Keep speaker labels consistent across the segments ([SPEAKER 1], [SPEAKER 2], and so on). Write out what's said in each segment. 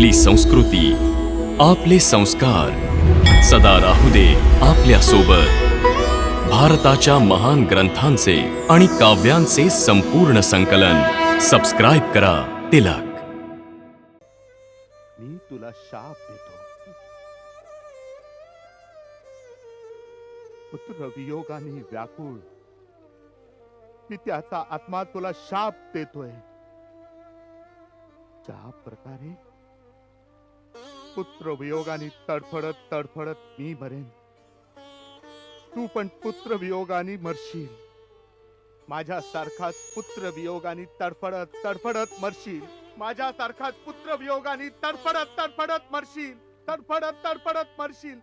[SPEAKER 1] आपली संस्कृती आपले संस्कार. सदा राहू दे आपल्यासोबत भारताच्या महान ग्रंथांचे आणि काव्यांचे संपूर्ण संकलन. सबस्क्राईब करा तिलक.
[SPEAKER 2] मी तुला शाप देतो. पुत्र वियोगाने व्याकुळ. पित्याचा आत्मा तुला शाप देतोय. ज्या प्रकारे पुत्र वियोगाने तडफडत तडफडत मी मरेन तू पण पुत्र वियोगाने मरशील. माझ्यासारखाच पुत्र वियोगाने तडफडत तडफडत मरशील. माझ्यासारखाच पुत्र वियोगाने तडफडत तडफडत मरशील. तडफडत तडफडत मरशील.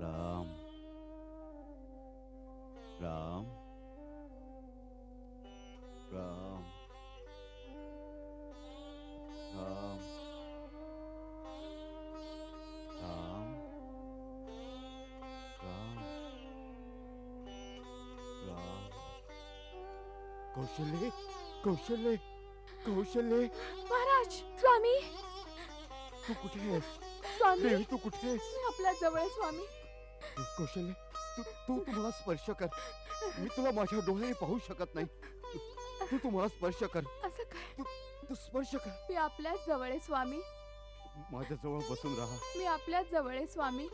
[SPEAKER 2] राम राम. राम. राम. राम. कौशल्य कौशल्य कौशल्य।
[SPEAKER 3] महाराज स्वामी।
[SPEAKER 2] तू कुठे आहेस?
[SPEAKER 3] स्वामी
[SPEAKER 2] देवी तू कुठे आहेस?
[SPEAKER 3] मी आपल्या जवळ आहे, स्वामी
[SPEAKER 2] कौशल्य तू तू तू मला स्पर्श कर. मी तुला माझ्या डोळ्याने पाहू शकत नाही. तू तू मला स्पर्श कर.
[SPEAKER 3] असं काय?
[SPEAKER 2] तू स्पर्श कर.
[SPEAKER 3] मी आपल्याच जवळ आहे स्वामी.
[SPEAKER 2] माझ्या जवळ बसून राहा.
[SPEAKER 3] मी आपल्याच जवळ आहे स्वामी.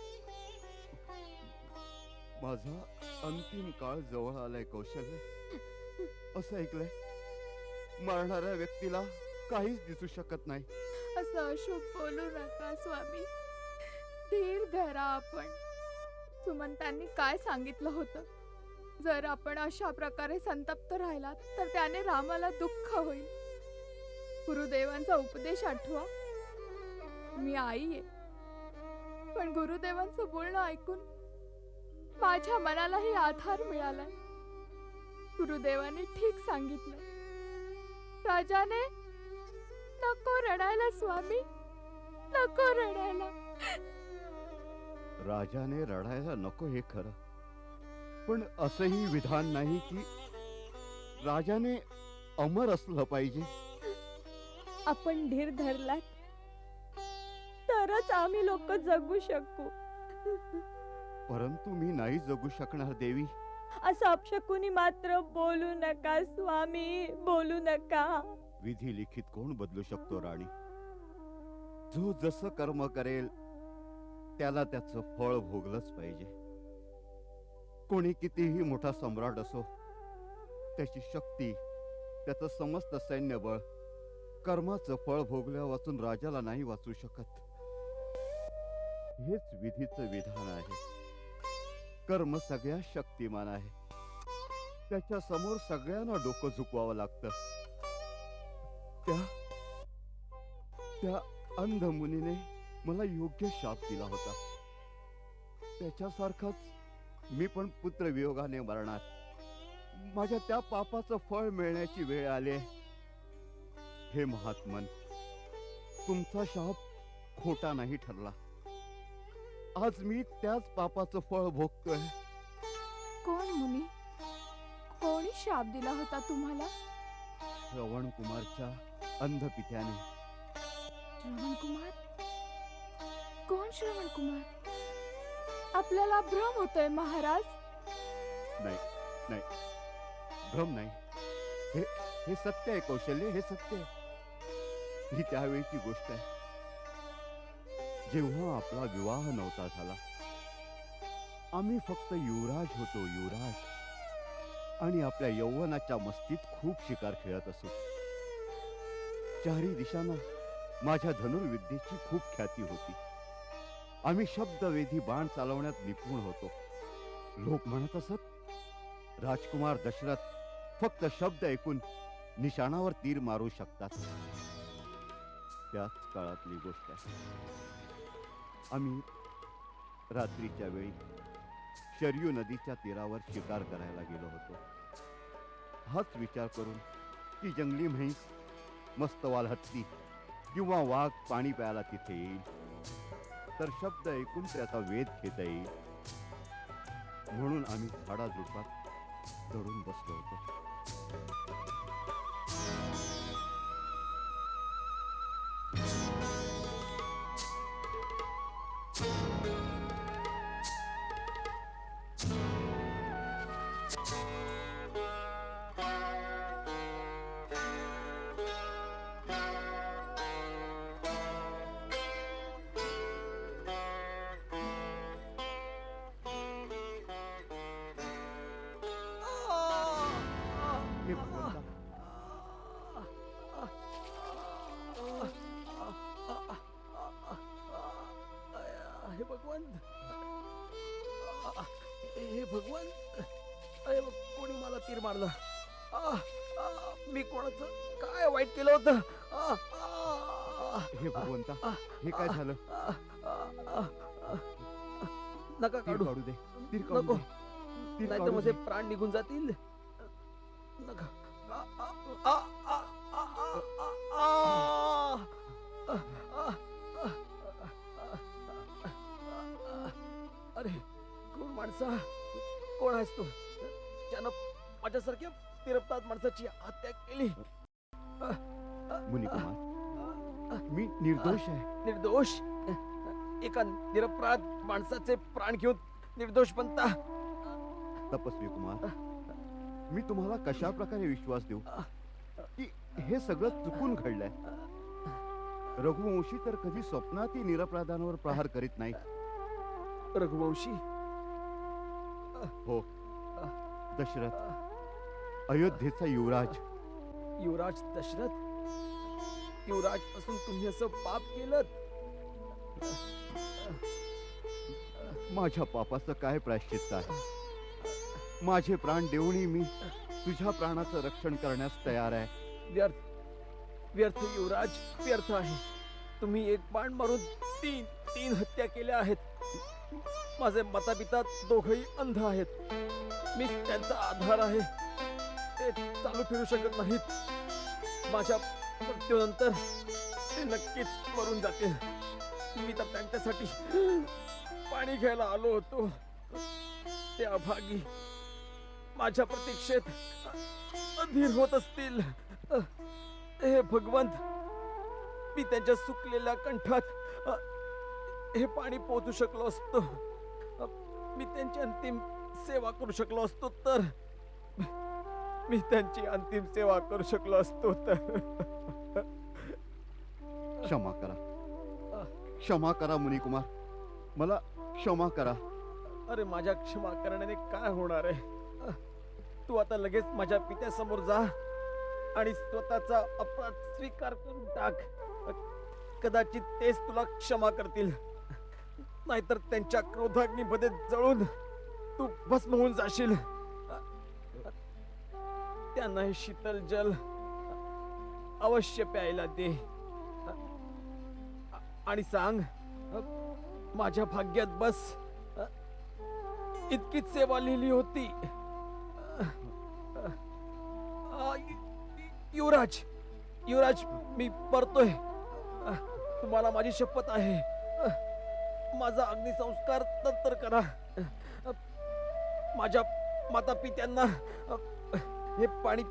[SPEAKER 2] माझा अंतिम काळ जवळ आलाय कौशल्य. असं ऐकलंय. मरणाऱ्या व्यक्तीला काहीच दिसू शकत नाही.
[SPEAKER 3] असं अशुभ बोलू नका स्वामी. धीर धरा आपण. सुमंतांनी काय सांगितलं होतं? जर आपण अशा प्रकारे संतप्त राहिला तर त्याने रामाला दुःख होईल. गुरुदेवांचा उपदेश आठवा. मी आई आहे. पण गुरुदेवांचं बोलणं ऐकून माझ्या मनालाही आधार मिळालाय. गुरुदेवाने ठीक सांगितलं. राजाने नको रडायला स्वामी. नको रडायला.
[SPEAKER 2] राजाने रडायला नको हे खरं. पण असंही विधान नाही की राजाने अमर असलं पाहिजे.
[SPEAKER 4] आपण धीर धरलात तरच आम्ही लोक जगू शकू.
[SPEAKER 2] परंतु मी नाही जगू शकणार देवी.
[SPEAKER 4] असं अपशकुनी मात्र बोलू नका स्वामी बोलू नका.
[SPEAKER 2] विधी लिखित कोण बदलू शकतो राणी? जो जसं कर्म करेल त्याला त्याचं फळ भोगलंच पाहिजे. कोणी कितीही मोठा सम्राट असो त्याची शक्ती त्याचं समस्त सैन्यबळ कर्माचं फळ भोगल्या वाचून राजाला नाही वाचू शकत. हेच विधीचं विधान आहे. कर्म सगळ्या शक्तिमान आहे. त्याच्यासमोर सगळ्यांना डोकं झुकवावं लागतं. त्या त्या अंध मुनीने मला योग्य शाप दिला होता. त्याच्यासारखाच मी पण पुत्र वियोगाने मरणार. माझ्या त्या पापाचं फळ मिळण्याची वेळ आली हे महात्मन तुमचा शाप खोटा नाही ठरला. आज मी त्याच पापाचं फळ भोगतोय.
[SPEAKER 3] कोण मुनी? कोणी शाप दिला होता तुम्हाला?
[SPEAKER 2] श्रवण कुमारच्या अंध पित्याने
[SPEAKER 3] श्रवण कुमार? कोण श्रवण कुमार? आपल्याला भ्रम होतोय महाराज.
[SPEAKER 2] नाही नाही. भ्रम नाही. हे हे सत्य आहे कौशल्य हे सत्य आहे. ही त्यावेळीची गोष्ट आहे. जेव्हा आपला विवाह नव्हता झाला आम्ही फक्त युवराज होतो युवराज. आणि आपल्या यौवनाच्या मस्तीत खूप शिकार खेळत असू. चारी दिशांना माझ्या धनुर्विद्येची खूप ख्याती होती. आम्ही शब्दवेधी बाण चालवण्यात निपुण होतो. लोक म्हणत असत राजकुमार दशरथ फक्त शब्द ऐकून निशाणावर तीर मारू शकतात. त्याच काळातली गोष्ट आहे. आम्ही रात्रीच्या वेळी शरयू नदीच्या तीरावर शिकार करायला गेलो होतो. हाच विचार करून ती जंगली म्हैस मस्तवाल हत्ती किंवा वाघ पाणी प्यायला तिथे येईल तर शब्द ऐकून त्याचा वेध घेता येईल. म्हणून आम्ही झाडाझुडपात धरून बसलो होतो.
[SPEAKER 5] का
[SPEAKER 2] हे काय झालं
[SPEAKER 5] नका काढू
[SPEAKER 2] काढू दे तीर
[SPEAKER 5] नको. नाही तर माझे प्राण निघून जातील नका अरे कोण माणसा कोण आहेस तू त्यानं माझ्यासारख्या तिरपतात माणसाची हत्या केली
[SPEAKER 2] निर्दोष आहे.
[SPEAKER 5] निर्दोष? एका निरपराध माणसाचे प्राण घेऊन निर्दोष बनता?
[SPEAKER 2] तपस्वी कुमार मी तुम्हाला कशा प्रकारे विश्वास देऊ? की हे सगळं चुकून घडलंय? रघुवंशी तर कधी स्वप्नातही निरपराधांवर प्रहार करीत नाही.
[SPEAKER 5] रघुवंशी?
[SPEAKER 2] हो. दशरथ अयोध्येचा युवराज.
[SPEAKER 5] युवराज दशरथ? युवराजपासून तुम्ही असं पाप केलं
[SPEAKER 2] माझ्या पापाचं काय प्रायश्चित्त आहे? माझे प्राण देऊनही मी तुझ्या प्राणाचं रक्षण करण्यास तयार आहे.
[SPEAKER 5] व्यर्थ व्यर्थ युवराज व्यर्थ आहे. तुम्ही एक बाण मारून तीन तीन हत्या केल्या आहेत. माझे माता पिता दोघही अंध आहेत. मी त्यांचा आधार आहे. ते चालू फिरू शकत नाहीत. माझ्या मृत्यूनंतर ते नक्कीच मरून जातील. मी तर त्यांच्यासाठी पाणी घ्यायला आलो होतो. ते अभागी माझ्या प्रतीक्षेत अधीर होत असतील. हे भगवंत मी त्यांच्या सुकलेल्या कंठात हे पाणी पोचू शकलो असतो. मी त्यांची अंतिम सेवा करू शकलो असतो तर मी त्यांची अंतिम सेवा करू शकलो असतो तर
[SPEAKER 2] क्षमा करा. क्षमा करा मुनिकुमार. मला क्षमा करा.
[SPEAKER 5] अरे माझ्या क्षमा करण्याने काय होणार आहे? तू आता लगेच माझ्या पित्यासमोर जा आणि स्वतःचा अपराध स्वीकार करून टाक. कदाचित तेच तुला क्षमा करतील. नाहीतर त्यांच्या क्रोधाग्नीमध्ये जळून तू भस्म होऊन जाशील. त्यांना हे शीतल जल अवश्य प्यायला दे. आणि सांग माझ्या भाग्यात बस. इतकीच सेवा लिहिली होती. युवराज युवराज मी परतोय. तुम्हाला माझी शपथ आहे. माझा अग्निसंस्कार नंतर करा. माझ्या माता पित्यांना हे पाणी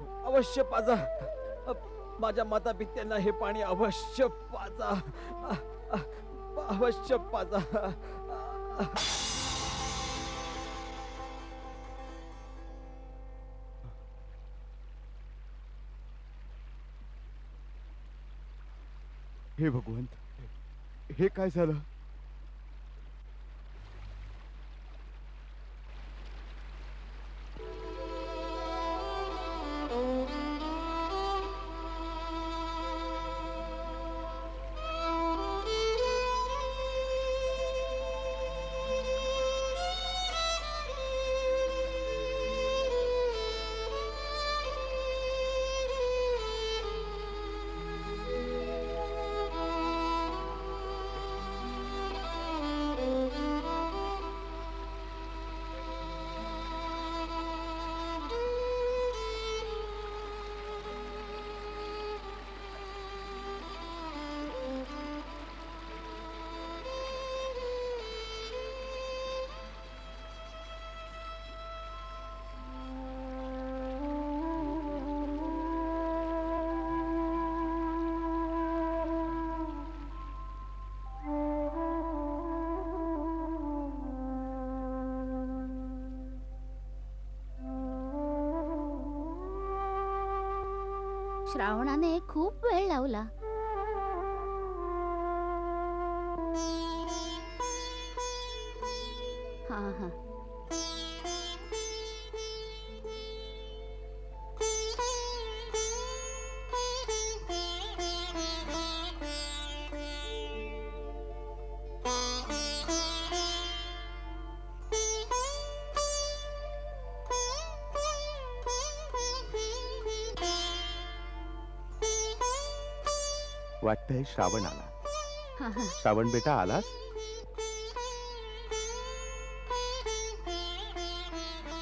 [SPEAKER 5] अवश्य पाजा. माझ्या माता पित्यांना हे पाणी अवश्य पाजा. अवश्य पाजा.
[SPEAKER 2] हे भगवंत हे काय झालं?
[SPEAKER 6] श्रावणाने खूप वेळ लावला.
[SPEAKER 7] वाटतंय श्रावण आला. श्रावण बेटा आलास?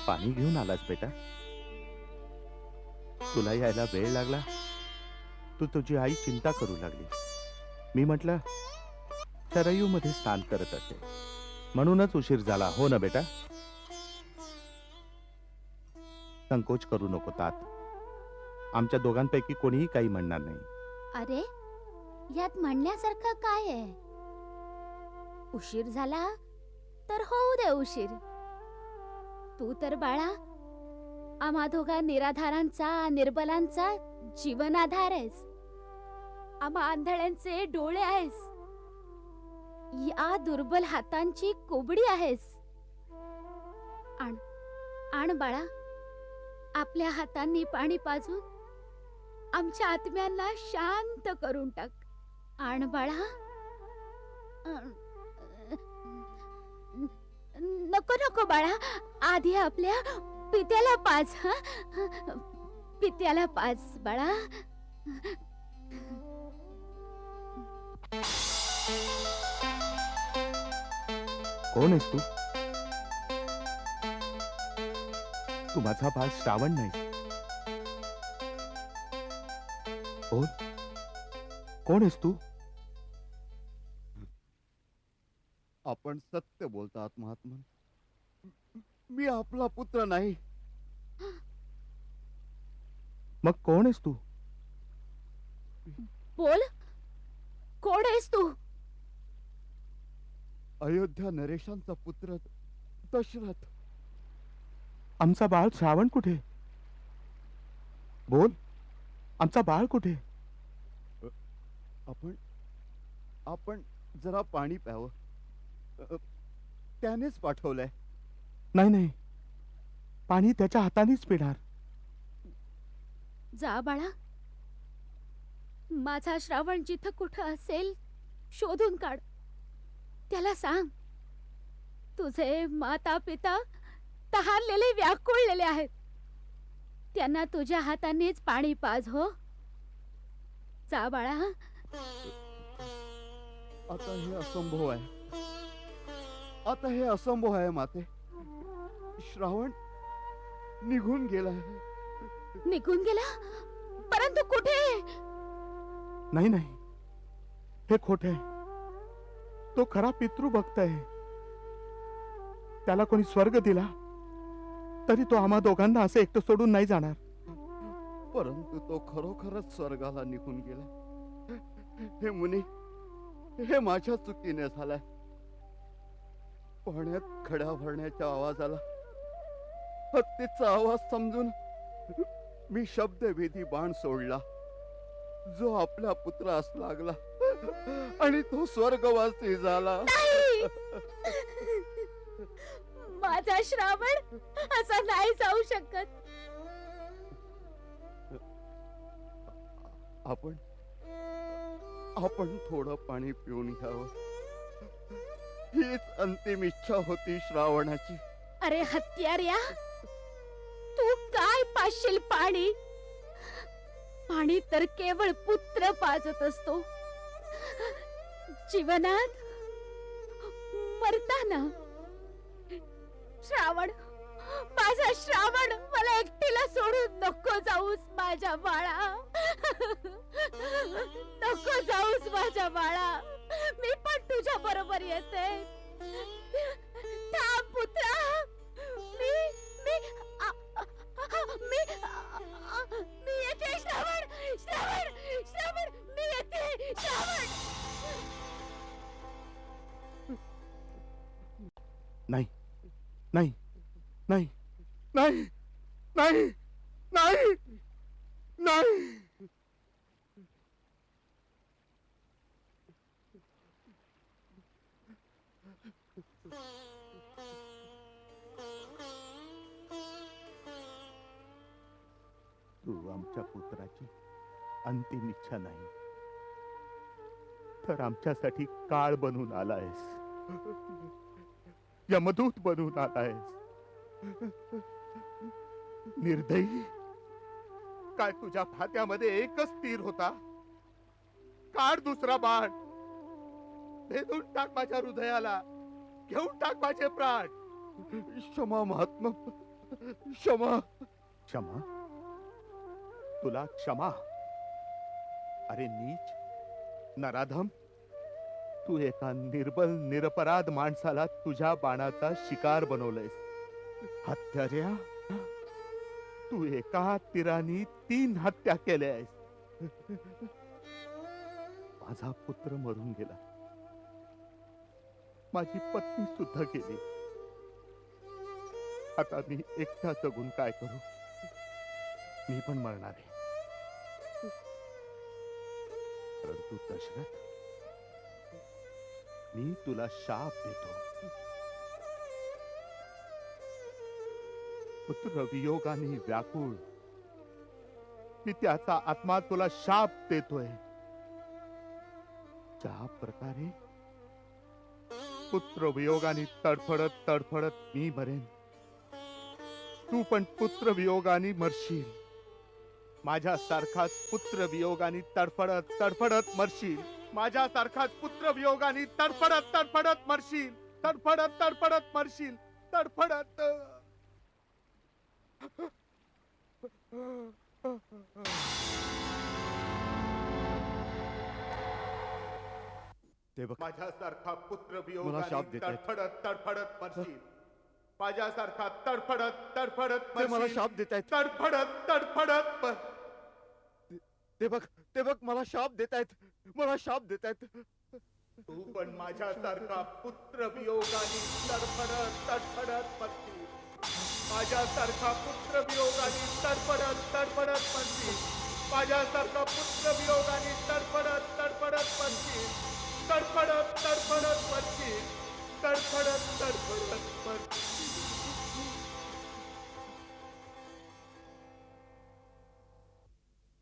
[SPEAKER 7] पाणी घेऊन आलास बेटा? तुला यायला वेळ लागला? तू तुझी आई चिंता करू लागली. मी म्हटलं सरयू मध्ये स्नान करत असेल म्हणूनच उशीर झाला हो ना बेटा? संकोच करू नको तात. आमच्या दोघांपैकी कोणीही काही म्हणणार नाही.
[SPEAKER 6] अरे यात म्हणण्यासारखं काय आहे? उशीर झाला तर होऊ दे उशीर. तू तर बाळा आम्हा दोघा निराधारांचा निर्बलांचा जीवन आधार आहेस. आम्हा आंधळ्यांचे डोळे आहेस. या दुर्बल हातांची कोबडी आहेस. आण आण बाळा आपल्या हातांनी पाणी पाजून आमच्या आत्म्यांना शांत करून टाक. आण बाळा नको नको बाळा. आधी आपल्या पित्याला पाच हा? पित्याला पाच बाळा.
[SPEAKER 7] कोण आहेस तू? तू माझा पास श्रावण नाही बोल कोण आहेस तू?
[SPEAKER 2] आपण सत्य बोलतात महात्मन मी आपला पुत्र नाही.
[SPEAKER 7] मग कोण आहेस तू?
[SPEAKER 6] बोल. कोण आहेस तू?
[SPEAKER 2] अयोध्या नरेशांचा पुत्र दशरथ.
[SPEAKER 7] आमचा बाळ श्रावण कुठे? बोल. आमचा बाळ कुठे?
[SPEAKER 2] आपण आपण जरा पाणी प्यावं. अ, त्यानेच पाठवलंय.
[SPEAKER 7] नाही नाही. पाणी त्याच्या हातानेच पिणार.
[SPEAKER 6] जा बाळा. माझा श्रावण जिथं कुठं असेल शोधून काढ. त्याला सांग. तुझे माता पिता तहारलेले व्याकुळलेले आहेत. त्यांना तुझ्या हातानेच पाणी पाज हो. जा बाळा.
[SPEAKER 2] आता हे असंभव आहे. आता हे असंभव आहे माते. श्रावण निघून गेलाय
[SPEAKER 6] निघून गेला? परंतु कुठे?
[SPEAKER 7] नाही नाही. हे खोट आहे. तो खरा पितृ भक्त आहे. त्याला कोणी स्वर्ग दिला तरी तो आम्हा दोघांना असं एकटं सोडून नाही जाणार.
[SPEAKER 2] परंतु तो खरोखरच स्वर्गाला निघून गेला. हे मुनी हे माझ्या चुकीने झालाय. पाण्यात खड्या भरण्याच्या आवाजाला हत्तीचा आवाज समजून मी शब्दभेदी बाण सोडला. जो आपल्या पुत्रास लागला आणि तो स्वर्गवासी झाला.
[SPEAKER 6] नाही! माझा श्रावण असा नाही जाऊ शकत.
[SPEAKER 2] आपण आपण थोडं पाणी पिऊन घ्यावं. हीच अंतिम इच्छा होती श्रावणाची.
[SPEAKER 6] अरे हत्यार्या तू काय पाशील पाणी? पाणी तर केवळ पुत्र पाजत असतो. जीवनात मरताना. श्रावण माझा श्रावण मला एकटीला सोडून नको जाऊस माझ्या बाळा. नको जाऊस माझ्या बाळा. मी पण तुझ्या बरोबर येते. थांब पुत्रा. मी मी आ- आ- मी आ- मी येते. श्रावण श्रावण श्रावण मी येते. श्रावण.
[SPEAKER 7] नाही नाही. नाही. नाही. नाही. नाही. नाही. तू आमच्या पुत्राची अंतिम इच्छा नाही. तर आमच्यासाठी काळ बनून आलायस यमदूत बनून आलायस निर्दयी? काय तुझ्या फात्यामध्ये एकच तीर होता? काढ दुसरा बाण. भेदून टाक माझ्या हृदयाला. घेऊन टाक माझे प्राण. क्षमा महात्मा. क्षमा. क्षमा? तुला क्षमा? अरे नीच. नराधम. तू एका निर्बल निरपराध माणसाला तुझ्या बाणाचा शिकार बनवलंयस. हत्यार्या तू एका तीरानी तीन हत्या केल्या आहेस. माझा पुत्र मरून गेला. माझी पत्नी सुद्धा गेली. आता मी एकटा जगून काय करू? मी पण मरणार आहे. परंतु दशरथ मी तुला शाप देतो. पुत्र वियोगाने व्याकुळ. मी त्याचा आत्मा तुला शाप देतोय. ज्या प्रकारे पुत्र वियोगाने तडफडत तडफडत मी मरेन तू पण पुत्र वियोगाने मरशील. माझ्यासारखाच पुत्र वियोगाने तडफडत तडफडत मरशील. माझ्यासारखाच पुत्र वियोगाने तडफडत तडफडत मरशील. तडफडत तडफडत मरशील. तडफडत
[SPEAKER 2] ते बघ.
[SPEAKER 7] माझ्यासारखा पुत्र
[SPEAKER 2] मला
[SPEAKER 7] वियोगाने
[SPEAKER 2] शाप देतायत.
[SPEAKER 7] तडफडत तडफडत मरशील. माझ्यासारखा तडफडत तडफडत
[SPEAKER 2] ते मला
[SPEAKER 7] मरशील.
[SPEAKER 2] शाप देत आहेत.
[SPEAKER 7] तडफडत तडफडत मर
[SPEAKER 2] ते बघ ते बघ मला शाप देत आहेत. मला शाप देत आहेत.
[SPEAKER 7] तू पण माझ्यासारखा पुत्र वियोगाने तडफडत तडफडत मरशील. माझ्यासारखा पुत्र वियोगाने तडफडत तडफडत माझ्यासारखा पुत्र तडफडत तडफडत तडफडत तडफडत तडफडत तडफडत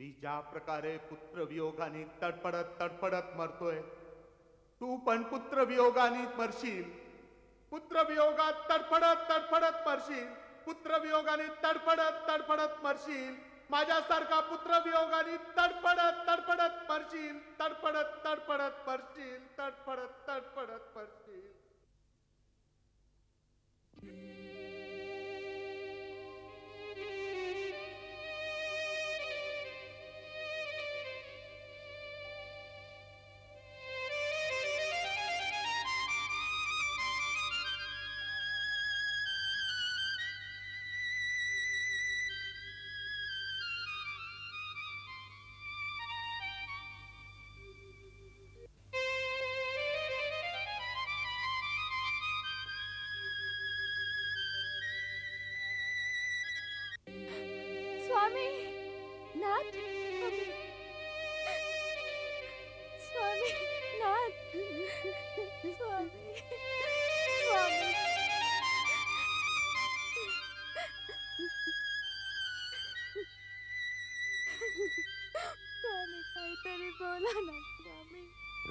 [SPEAKER 7] मी ज्या प्रकारे पुत्र वियोगाने तडफडत तडफडत मरतोय, तू पण पुत्र वियोगाने मरशील. पुत्र वियोगात तडफडत तडफडत मरशील. पुत्र वियोगाने तडफडत तडफडत मरशील. माझ्यासारखा पुत्र वियोगाने तडफडत तडफडत मरशील. तडफडत तडफडत मरशील. तडफडत तडफडत मरशील.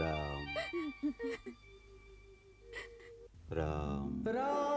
[SPEAKER 3] स्वामी
[SPEAKER 8] राम
[SPEAKER 9] राम